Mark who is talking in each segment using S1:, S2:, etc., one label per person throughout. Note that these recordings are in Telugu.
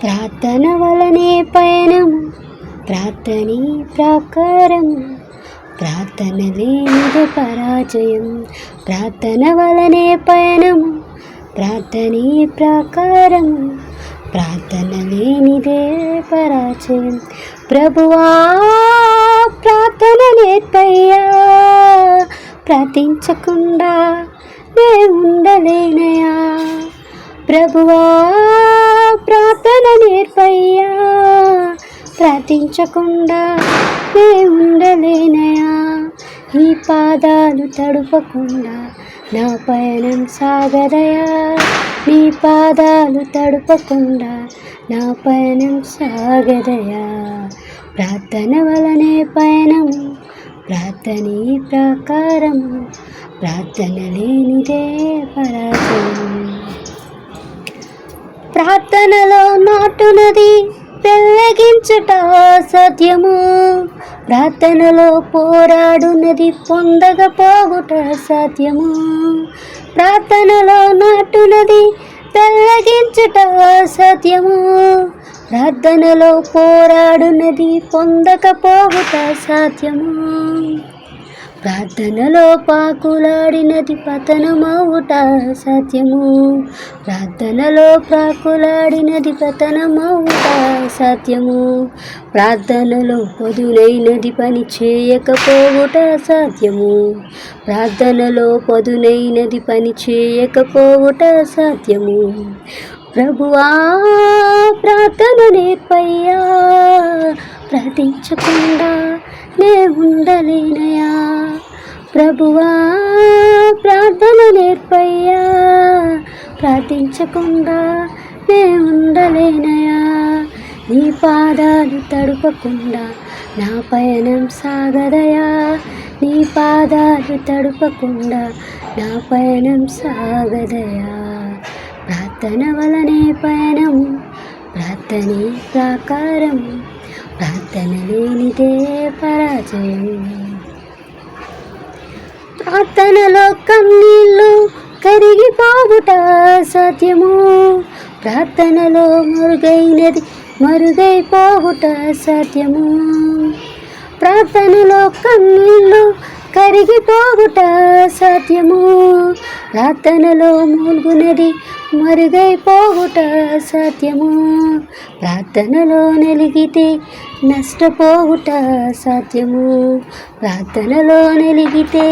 S1: ప్రార్థన వలనే పయనము ప్రార్థనే ప్రాకారం ప్రార్థన లేనిది పరాజయం ప్రార్థన వలనే పయనము ప్రార్థనే ప్రాకారం ప్రార్థన లేనిదే పరాజయం. ప్రభువా ప్రార్థన నేర్పయ్యా. ప్రార్థించకుండా నే ఉండలేనయా ప్రభువా ప్రార్థన నేర్పయ్యా. ప్రార్థించకుండా నే ఉండలేనయా నీ పాదాలు తడుపకుండా నా పయనం సాగదయా నీ పాదాలు తడుపకుండా నా పయనం సాగదయా ప్రార్థన వలనే పయనం ప్రార్థనే ప్రాకారం ప్రార్థన లేనిదే పరాజయం ప్రార్థనలో నాటునది పెళ్ళగించుట సత్యము ప్రార్థనలో పోరాడునది పొందకపోగుట సత్యము ప్రార్థనలో నాటునది పెళ్ళగించుట సత్యము ప్రార్థనలో పోరాడునది పొందకపోగుట సత్యము ప్రార్థనలో పాకులాడినది పతనమవుట సత్యము. ప్రార్థనలో పాకులాడినది పతనమవుట సత్యము. ప్రార్థనలో పదునైనది పని చేయకపోవుట సత్యము. ప్రార్థనలో పదునైనది పని చేయకపోవుట సత్యము. ప్రభువా ప్రార్థన నేర్పయ్యా. ప్రార్థించకుండా నే ఉండలేనయా ప్రభువా ప్రార్థన నేర్పయ్యా. ప్రార్థించకుండా నే ఉండలేనయా నీ పాదాలు తడుపకుండా నా పయనం సాగదయా నీ పాదాలు తడుపకుండా నా పయనం సాగదయా ప్రార్థన వలనే పయనం ప్రార్థనే ప్రాకారం ప్రార్థన లేనిదే పరాజయం ప్రార్థనలో కన్నీళ్ళు కరిగిపోవుట సత్యము ప్రార్థనలో మరుగైనది మరుగైపోవుట సత్యము ప్రార్థనలో కన్నీళ్ళు కరిగిపోవుట సత్యము ప్రార్థనలో మూలుగునది మరుగైపోవుట సత్యము? ప్రార్థనలో నెలిగితే నష్టపోవుట సత్యము? ప్రార్థనలో నెలిగితే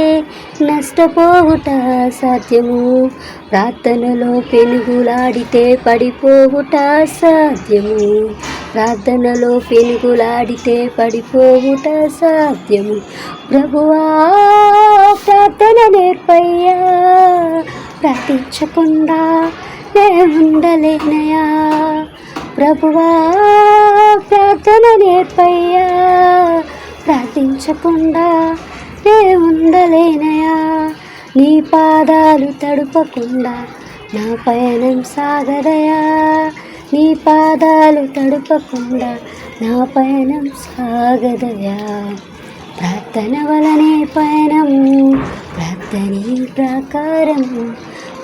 S1: నష్టపోవుట సత్యము? ప్రార్థనలో పెనుగులాడితే పడిపోవుట సాధ్యము ప్రార్థనలో పెనుగులాడితే పడిపోవుట సాధ్యము ప్రభువా ప్రార్థన నేర్పయ్యా. ప్రార్థించకుండా నేనుండలేనయా? ప్రభువా ప్రార్థన నేర్పయ్యా. ప్రార్థించకుండా నేనుండలేనయా? నీ పాదాలు తడుపకుండా నా పయనం సాగదయా? నీ పాదాలు తడుపకుండా నా పయనం సాగదయా? ప్రార్థన వలనే పయనం ప్రార్థనే ప్రాకారం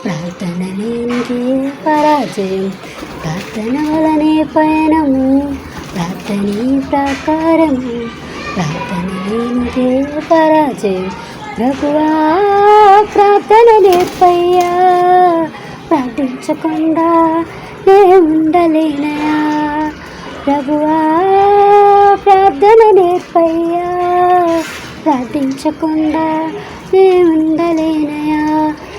S1: ప్రార్థన లేనిదే పరాజయం. ప్రార్థన వలనే పయనము. ప్రార్థనే ప్రాకారం ప్రార్థన లేనిదే పరాజయం. ప్రభువా ప్రార్థన లేపయ్యా ప్రార్థించకుండా నే ఉండలేనయా ప్రభువా ప్రార్థన నేర్పయ్యా ప్రార్థించకుండా నే ఉండలేనయా